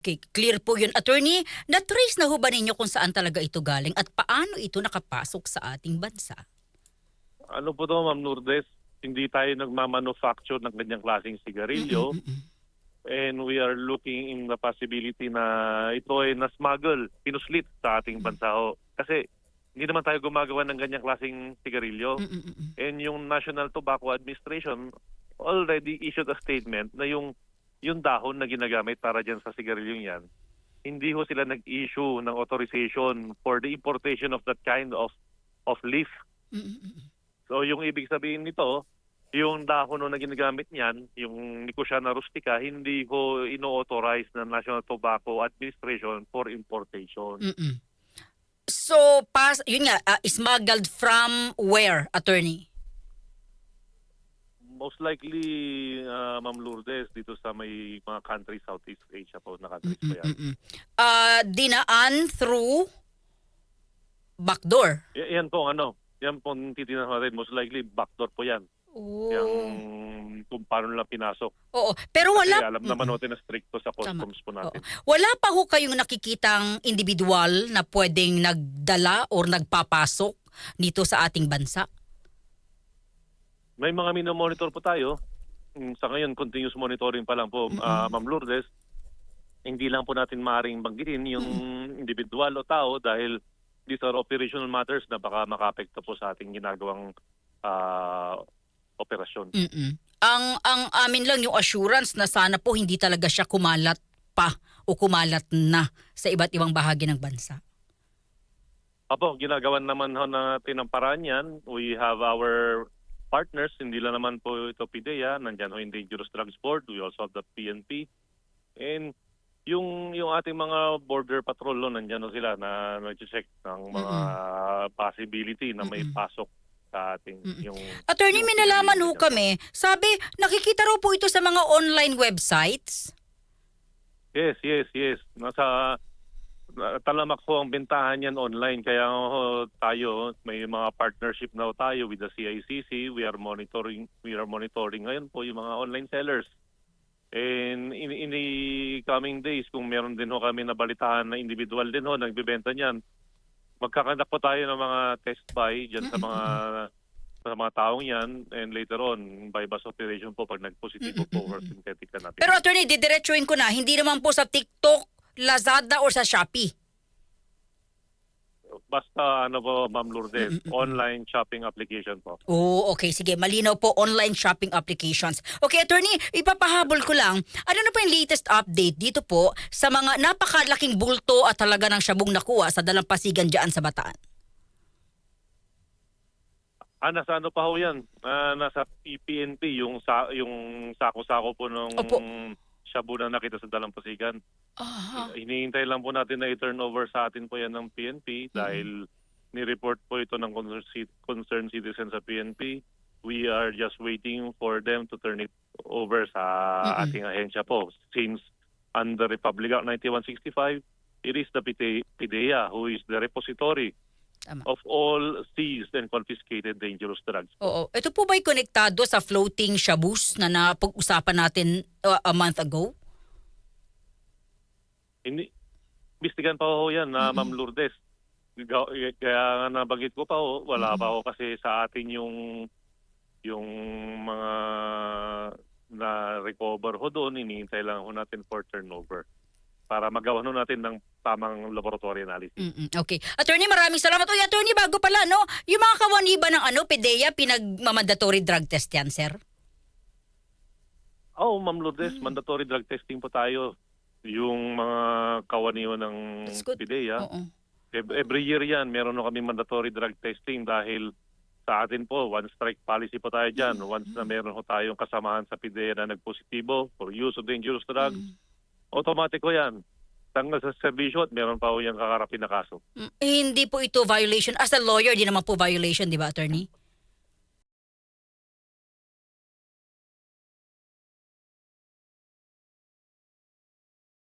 Okay, clear po yun. Attorney, na-trace na ho ba ninyo kung saan talaga ito galing at paano ito nakapasok sa ating bansa? Ano po to, Ma'am Lourdes? Hindi tayo nagmamanufacture ng ganyang klaseng sigarilyo. Mm-mm-mm. And we are looking in the possibility na ito ay na-smuggle, pinuslit sa ating bansa ho. Kasi hindi naman tayo gumagawa ng ganyang klaseng sigarilyo. Mm-mm-mm. And yung National Tobacco Administration already issued a statement na yung yung dahon na ginagamit para dyan sa sigarilyong yan, hindi ho sila nag-issue ng authorization for the importation of that kind of of leaf. So yung ibig sabihin nito, yung dahon na ginagamit niyan, yung Nicotiana rustica, hindi ko ino-authorize ng National Tobacco Administration for importation. Mm-mm. So, pas, yun nga, ah, smuggled from where, attorney? Most likely, uh, Ma'am Lourdes, dito sa may mga countries, Southeast Asia po, na countries po yan. Mm-mm-mm. Ah, dinaan through backdoor. Y- yan po, ano, yan po ang titignan natin. Most likely, backdoor po yan. Oh. Yung kung paano nila pinasok. Oo. Pero Kasi wala alam naman natin na stricto sa customs po natin. Wala pa ho kayong nakikitang individual na pwedeng nagdala or nagpapasok dito sa ating bansa? May mga minomonitor po tayo. Mm, Sa ngayon, continuous monitoring pa lang po, ah, Ma'am Lourdes. Hindi lang po natin maaaring banggitin yung individual o tao dahil these are operational matters na baka makapekto po sa ating ginagawang ah, operasyon. Mm-mm. Ang ang amin lang yung assurance na sana po hindi talaga siya kumalat pa o kumalat na sa iba't ibang bahagi ng bansa. Apo, ginagawan naman ho natin ang paraan yan. We have our partners, hindi lang naman po ito PIDEA, nandyan ho yung Dangerous Drugs Board, we also have the PNP. And yung yung ating mga border patrol, no, nandyan ho sila na nag-check ng mga possibility na may Mm-mm. pasok sa ating Mm-mm. yung... Attorney, yung may nalaman ho kami. Sabi, nakikita raw po ito sa mga online websites. Yes, yes, yes. Nasa na- talamak ho ang bentahan yan online. Kaya ho, tayo, may mga partnership na tayo with the CICC. We are monitoring we are monitoring ngayon po yung mga online sellers. And in, in the coming days, kung meron din ho kami nabalitaan na individual din ho nagbebenta niyan, magkakandak po tayo ng mga test buy dyan sa mga sa mga taong yan and later on by bus operation po pag nagpositibo po for synthetic cannabis. Pero attorney, didiretsuin ko na, hindi naman po sa TikTok, Lazada or sa Shopee. Basta ano po, Ma'am Lourdes, online shopping application po. Oo, okay. Sige, malinaw po online shopping applications. Okay, attorney, ipapahabol ko lang. Ano na po yung latest update dito po sa mga napakalaking bulto at talaga ng syabong nakuha sa dalampasigan dyan sa Bataan? Ah, nasa ano pa ho yan? Ah, nasa PPNP, yung, sa, yung sako-sako po nung Opo. Shabu na nakita sa Dalampasigan. Aha. Hinihintay lang po natin na i-turnover sa atin po yan ng PNP Mm-hmm. dahil ni-report po ito ng concerned concerned citizen sa PNP. We are just waiting for them to turn it over sa Mm-mm. ating ahensya po. Since under Republic Act 9165, it is the PIDE- PIDEA who is the repository Tama. of all seized and confiscated dangerous drugs. Oo. Ito po ba'y konektado sa floating shabus na napag-usapan natin uh, a month ago? Hindi, bistigan pa ho yan na Ma'am Lourdes. Kaya nga nabanggit ko pa ho, wala pa ho kasi sa atin yung yung mga na recover ho doon, hinihintay lang ho natin for turnover para magawa ho natin ng tamang laboratory analysis. Mm-mm. Okay. Attorney, maraming salamat. Uy, attorney, bago pala, no? Yung mga kawani ba ng ano, PDEA, pinag-mandatory drug test yan, sir? Oh, Ma'am Lourdes, mandatory drug testing po tayo. Yung mga kawaniwan ng. Oo. Ev- Every year yan, meron na kami mandatory drug testing dahil sa atin po, one strike policy po tayo dyan. Once na meron ho tayong kasamahan sa PIDEA na nagpositibo for use of dangerous drugs, automatic ko yan. Tanggal sa servisyo at meron pa ho yung kakarapin na kaso. Mm, Hindi po ito violation. As a lawyer, di naman po violation, di ba, attorney?